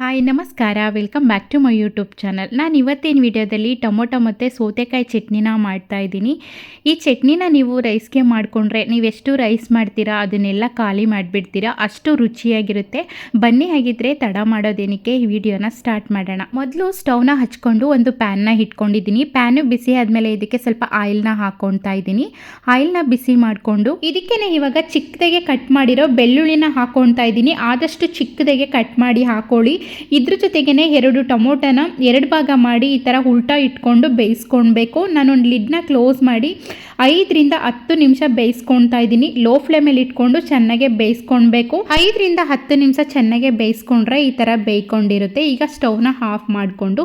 Hi, ನಮಸ್ಕಾರ. Welcome back to my YouTube channel ನಾನು ಇವತ್ತಿನ ವಿಡಿಯೋದಲ್ಲಿ ಟೊಮೊಟೊ ಮತ್ತು ಸೌತೆಕಾಯಿ ಚಟ್ನಿನ ಮಾಡ್ತಾ ಇದ್ದೀನಿ. ಈ ಚಟ್ನಿನ ನೀವು ರೈಸ್ಗೆ ಮಾಡಿಕೊಂಡ್ರೆ ನೀವೆಷ್ಟು ರೈಸ್ ಮಾಡ್ತೀರಾ, ಅದನ್ನೆಲ್ಲ ಖಾಲಿ ಮಾಡಿಬಿಡ್ತೀರಾ, ಅಷ್ಟು ರುಚಿಯಾಗಿರುತ್ತೆ. ಬನ್ನಿ ಹಾಗಿದ್ರೆ ತಡ ಮಾಡೋದೇನಕ್ಕೆ ಈ ವಿಡಿಯೋನ ಸ್ಟಾರ್ಟ್ ಮಾಡೋಣ. ಮೊದಲು ಸ್ಟೌವ್ನ ಹಚ್ಕೊಂಡು ಒಂದು ಪ್ಯಾನ್ನ ಇಟ್ಕೊಂಡಿದ್ದೀನಿ ಪ್ಯಾನು ಬಿಸಿ ಆದಮೇಲೆ ಇದಕ್ಕೆ ಸ್ವಲ್ಪ ಆಯಿಲ್ನ ಹಾಕೊತಾ ಇದ್ದೀನಿ. ಆಯಿಲ್ನ ಬಿಸಿ ಮಾಡಿಕೊಂಡು ಇದಕ್ಕೆ ಇವಾಗ ಚಿಕ್ಕದಾಗೆ ಕಟ್ ಮಾಡಿರೋ ಬೆಳ್ಳುಳ್ಳಿನ ಹಾಕ್ಕೊಳ್ತಾ ಇದ್ದೀನಿ. ಆದಷ್ಟು ಚಿಕ್ಕದಾಗೆ ಕಟ್ ಮಾಡಿ ಹಾಕೊಳ್ಳಿ. ಇದ್ರ ಜೊತೆಗೇ ಎರಡು ಟೊಮೊಟೊನ ಎರಡು ಭಾಗ ಮಾಡಿ ಈ ಥರ ಉಲ್ಟಾ ಇಟ್ಕೊಂಡು ಬೇಯಿಸ್ಕೊಳ್ಬೇಕು. ನಾನೊಂದು ಲಿಡ್ನ ಕ್ಲೋಸ್ ಮಾಡಿ ಐದರಿಂದ ಹತ್ತು ನಿಮಿಷ ಬೇಯಿಸ್ಕೊಳ್ತಾ ಇದ್ದೀನಿ. ಲೋ ಫ್ಲೇಮಲ್ಲಿ ಇಟ್ಕೊಂಡು ಚೆನ್ನಾಗೆ ಬೇಯಿಸ್ಕೊಳ್ಬೇಕು. ಐದರಿಂದ ಹತ್ತು ನಿಮಿಷ ಚೆನ್ನಾಗೆ ಬೇಯಿಸ್ಕೊಂಡ್ರೆ ಈ ಥರ ಬೇಯ್ಕೊಂಡಿರುತ್ತೆ. ಈಗ ಸ್ಟೌವ್ನ ಆಫ್ ಮಾಡಿಕೊಂಡು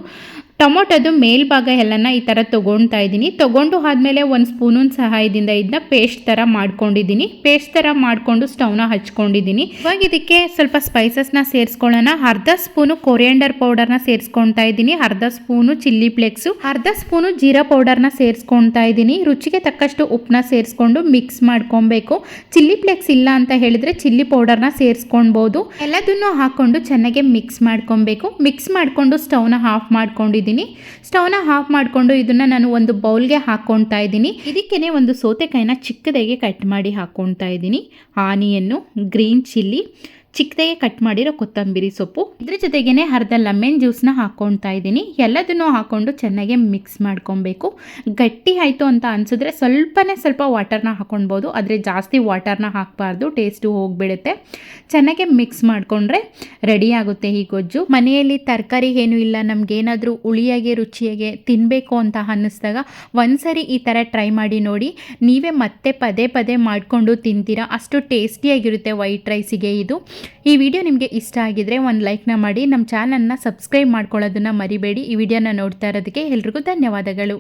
ಟೊಮೊಟೊದು ಮೇಲ್ಭಾಗ ಎಲ್ಲನ ಈ ಥರ ತೊಗೊಳ್ತಾ ಇದ್ದೀನಿ. ತೊಗೊಂಡು ಆದಮೇಲೆ ಒಂದು ಸ್ಪೂನಿನ ಸಹಾಯದಿಂದ ಇದನ್ನ ಪೇಸ್ಟ್ ಥರ ಮಾಡ್ಕೊಂಡಿದ್ದೀನಿ. ಪೇಸ್ಟ್ ಥರ ಮಾಡಿಕೊಂಡು ಸ್ಟೌನ ಹಚ್ಕೊಂಡಿದ್ದೀನಿ. ಇವಾಗ ಇದಕ್ಕೆ ಸ್ವಲ್ಪ ಸ್ಪೈಸಸ್ನ ಸೇರಿಸ್ಕೊಳ್ಳೋಣ. ಅರ್ಧ ಸ್ಪೂನು ಕೊರಿಯಂಡರ್ ಪೌಡರ್ನ ಸೇರಿಸ್ಕೊಳ್ತಾ ಇದ್ದೀನಿ. ಅರ್ಧ ಸ್ಪೂನು ಚಿಲ್ಲಿ ಫ್ಲೇಕ್ಸು. ಅರ್ಧ ಸ್ಪೂನು ಜೀರಾ ಪೌಡರ್ನ ಸೇರಿಸ್ಕೊಳ್ತಾ ಇದ್ದೀನಿ. ರುಚಿಗೆ ತಕ್ಕಷ್ಟು ಉಪ್ಪನ್ನ ಸೇರಿಸ್ಕೊಂಡು ಮಿಕ್ಸ್ ಮಾಡ್ಕೊಬೇಕು. ಚಿಲ್ಲಿ ಫ್ಲೇಕ್ಸ್ ಇಲ್ಲ ಅಂತ ಹೇಳಿದ್ರೆ ಚಿಲ್ಲಿ ಪೌಡರ್ನ ಸೇರಿಸ್ಕೊಳ್ಬೋದು. ಎಲ್ಲದನ್ನು ಹಾಕೊಂಡು ಚೆನ್ನಾಗಿ ಮಿಕ್ಸ್ ಮಾಡ್ಕೊಬೇಕು. ಮಿಕ್ಸ್ ಮಾಡಿಕೊಂಡು ಸ್ಟವ್ನ ಆಫ್ ಮಾಡ್ಕೊಂಡಿದ್ದೀನಿ. ಸ್ಟವ್ನ ಆಫ್ ಮಾಡಿಕೊಂಡು ಇದನ್ನ ನಾನು ಒಂದು ಬೌಲ್ಗೆ ಹಾಕ್ಕೊಳ್ತಾ ಇದ್ದೀನಿ. ಇದಕ್ಕೇ ಒಂದು ಸೌತೆಕಾಯಿನ ಚಿಕ್ಕದಾಗಿ ಕಟ್ ಮಾಡಿ ಹಾಕ್ಕೊಳ್ತಾ ಇದ್ದೀನಿ. ಆನಿಯನ್ನು ಗ್ರೀನ್ ಚಿಲ್ಲಿ ಚಿಕ್ಕದಾಗಿ ಕಟ್ ಮಾಡಿರೋ ಕೊತ್ತಂಬರಿ ಸೊಪ್ಪು. ಇದ್ರ ಜೊತೆಗೇನೆ ಅರ್ಧ ಲೆಮನ್ ಜ್ಯೂಸ್ನ ಹಾಕ್ಕೊಳ್ತಾ ಇದ್ದೀನಿ. ಎಲ್ಲದನ್ನು ಹಾಕ್ಕೊಂಡು ಚೆನ್ನಾಗಿ ಮಿಕ್ಸ್ ಮಾಡ್ಕೊಬೇಕು. ಗಟ್ಟಿ ಆಯಿತು ಅಂತ ಅನಿಸಿದ್ರೆ ಸ್ವಲ್ಪನೇ ಸ್ವಲ್ಪ ವಾಟರ್ನ ಹಾಕ್ಕೊಳ್ಬೋದು ಆದರೆ ಜಾಸ್ತಿ ವಾಟರ್ನ ಹಾಕಬಾರ್ದು. ಟೇಸ್ಟು ಹೋಗಿಬಿಡುತ್ತೆ. ಚೆನ್ನಾಗಿ ಮಿಕ್ಸ್ ಮಾಡಿಕೊಂಡ್ರೆ ರೆಡಿ ಆಗುತ್ತೆ ಈ ಗೊಜ್ಜು. ಮನೆಯಲ್ಲಿ ತರಕಾರಿ ಏನೂ ಇಲ್ಲ. ನಮಗೇನಾದರೂ ಹುಳಿಯಾಗೆ, ರುಚಿಯಾಗೆ ತಿನ್ನಬೇಕು ಅಂತ ಅನ್ನಿಸ್ದಾಗ ಒಂದ್ಸರಿ ಈ ಥರ ಟ್ರೈ ಮಾಡಿ ನೋಡಿ. ನೀವೇ ಮತ್ತೆ ಪದೇ ಪದೇ ಮಾಡಿಕೊಂಡು ತಿಂತೀರಾ. ಅಷ್ಟು ಟೇಸ್ಟಿಯಾಗಿರುತ್ತೆ ವೈಟ್ ರೈಸಿಗೆ ಇದು. ಈ ವಿಡಿಯೋ ನಿಮಗೆ ಇಷ್ಟ ಆಗಿದ್ರೆ ಒಂದು ಲೈಕ್ನ ಮಾಡಿ, ನಮ್ಮ ಚಾನಲ್ನ ಸಬ್ಸ್ಕ್ರೈಬ್ ಮಾಡ್ಕೊಳ್ಳೋದನ್ನು ಮರಿಬೇಡಿ. ಈ ವಿಡಿಯೋನ ನೋಡ್ತಾ ಇರೋದಕ್ಕೆ ಎಲ್ರಿಗೂ ಧನ್ಯವಾದಗಳು.